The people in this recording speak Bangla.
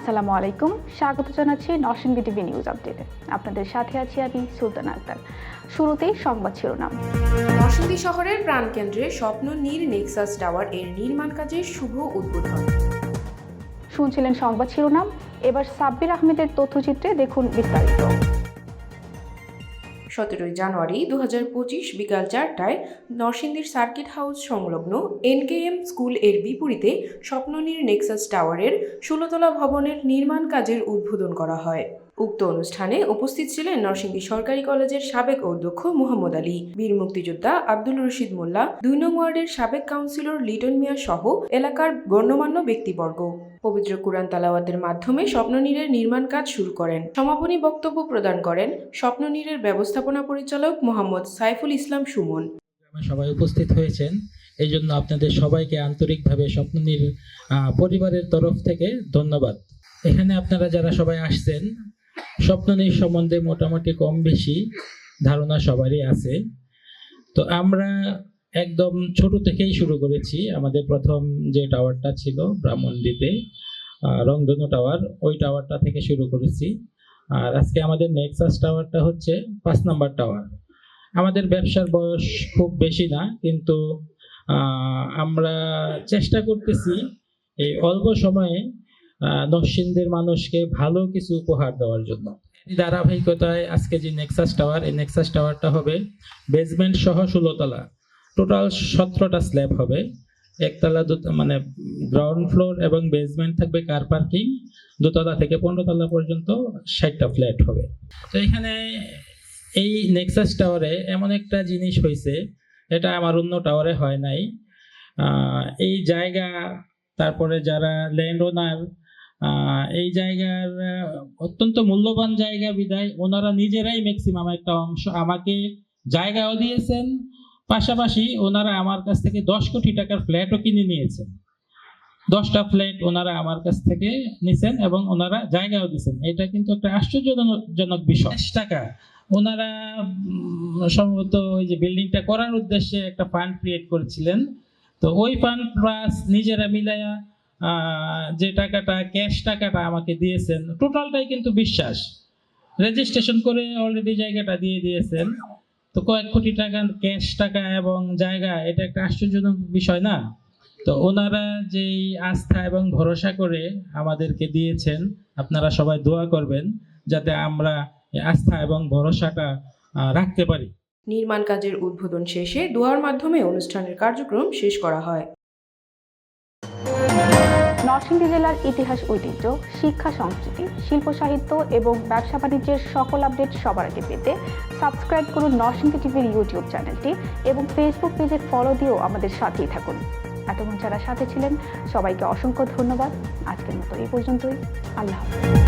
আসসালামু আলাইকুম। স্বাগত জানাচ্ছি নরসিংদী টিভি নিউজ আপডেটে। আপনাদের সাথে আছি আমি সুলতান আক্তার। শুরুতেই সংবাদ শিরোনাম। নরসিংদী শহরের প্রাণকেন্দ্রে স্বপ্ন নীর নেক্সাস টাওয়ার এর নির্মাণ কাজের শুভ উদ্বোধন। শুনছিলেন সংবাদ শিরোনাম। এবার সাব্বির আহমেদের তথ্যচিত্রে দেখুন বিস্তারিত। সতেরোই জানুয়ারি দু হাজার পঁচিশ বিকাল চারটায় নরসিংদীর সার্কিট হাউস সংলগ্ন এনকেএম স্কুলের বিপরীতে স্বপ্ননীর নেক্সাস টাওয়ারের ষোলতলা ভবনের নির্মাণ কাজের উদ্বোধন করা হয়। উক্ত অনুষ্ঠানে উপস্থিত ছিলেন নরসিংদী সরকারি কলেজের সাবেক অধ্যক্ষ মোহাম্মদ আলী, বীর মুক্তিযোদ্ধা আব্দুল রশিদ মোল্লা, দুই নং ওয়ার্ডের সাবেক কাউন্সিলর লিটন মিয়া সহ এলাকার গণ্যমান্য ব্যক্তিবর্গ। পবিত্র কুরআন তালাওয়াতের মাধ্যমে স্বপ্ননীরের নির্মাণ কাজ শুরু করেন। সমাপনী বক্তব্য প্রদান করেন স্বপ্ননীরের ব্যবস্থাপনা পরিচালক মোহাম্মদ সাইফুল ইসলাম সুমন। সবাই উপস্থিত হয়েছেন এই জন্য আপনাদের সবাইকে আন্তরিকভাবে স্বপ্ননীর পরিবারের তরফ থেকে ধন্যবাদ। এখানে আপনারা যারা সবাই আসছেন স্বপ্ননীর সম্বন্ধে মোটামুটি কম বেশি ধারণা সবারই আছে। তো আমরা একদম ছোট থেকেই শুরু করেছি। আমাদের প্রথম যে টাওয়ারটা ছিল ব্রাহ্মণদ্বীপে রংধনু টাওয়ার ওই টাওয়ারটা থেকে শুরু করেছি। আর আজকে আমাদের নেক্সাস টাওয়ারটা হচ্ছে পাঁচ নাম্বার টাওয়ার আমাদের ব্যবসার বয়স খুব বেশি না, কিন্তু আমরা চেষ্টা করতেছি এই অল্প সময়ে নরসিংদীর মানুষকে ভালো কিছু উপহার দেওয়ার জন্য। ধারাবাহিকতায় আজকে যে নেক্সাস টাওয়ার এই নেক্সাস টাওয়ারটা হবে বেসমেন্ট সহ ষোলোতলা টোটাল সতেরোটা স্ল্যাব হবে। একতলা দু মানে গ্রাউন্ড ফ্লোর এবং বেসমেন্ট থাকবে কার পার্কিং দোতলা থেকে পনেরো তলা পর্যন্ত ষাটটা ফ্ল্যাট হবে। তো এখানে এই নেক্সাস টাওয়ারে এমন একটা জিনিস হয়েছে এটা আমার অন্য টাওয়ারে হয় নাই। এই জায়গা, তারপরে যারা ল্যান্ড ওনার এই জায়গার অত্যন্ত মূল্যবান জায়গা বিদায়। ওনারা নিজেরাই ম্যাক্সিমাম একটা অংশ আমাকে জায়গাও দিয়েছেন। পাশাপাশি ওনারা আমার কাছ থেকে দশ কোটি টাকার ফ্ল্যাটও কিনে নিয়েছেন। দশটা ফ্ল্যাট ওনারা আমার কাছ থেকে নিছেন এবং ওনারা জায়গাও দিয়েছেন। এটা কিন্তু একটা আশ্চর্যজনক বিষয়। দশ টাকা। ওনারা সম্ভবত ওই যে বিল্ডিংটা করার উদ্দেশ্যে একটা ফান্ড ক্রিয়েট করেছিলেন। তো ওই ফান্ড প্লাস নিজেরা মিলাইয়া আহ, যে টাকাটা ক্যাশ টাকাটা আমাকে দিয়েছেন টোটালটাই কিন্তু বিশ্বাস। রেজিস্ট্রেশন করে অলরেডি জায়গাটা দিয়ে দিয়েছেন। তো কয়েক কোটি টাকা ক্যাশ টাকা এবং জায়গা, এটা একটা আশ্চর্যজনক বিষয় না? তো ওনারা যেই আস্থা এবং ভরসা করে আমাদেরকে দিয়েছেন, আপনারা সবাই দোয়া করবেন যাতে আমরা আস্থা এবং ভরসাটা রাখতে পারি। নির্মাণ কাজের উদ্বোধন শেষে দোয়ার মাধ্যমে অনুষ্ঠানের কার্যক্রম শেষ করা হয়। নরসিংদী জেলার ইতিহাস ঐতিহ্য, শিক্ষা সংস্কৃতি, শিল্প সাহিত্য এবং ব্যবসা বাণিজ্যের সকল আপডেট সবার আগে পেতে সাবস্ক্রাইব করুন নরসিংদী টিভির ইউটিউব চ্যানেলটি এবং ফেসবুক পেজে ফলো দিয়েও আমাদের সাথেই থাকুন। এতক্ষণ যারা সাথে ছিলেন, সবাইকে অসংখ্য ধন্যবাদ। আজকের মতো এই পর্যন্তই। আল্লাহ হাফেজ।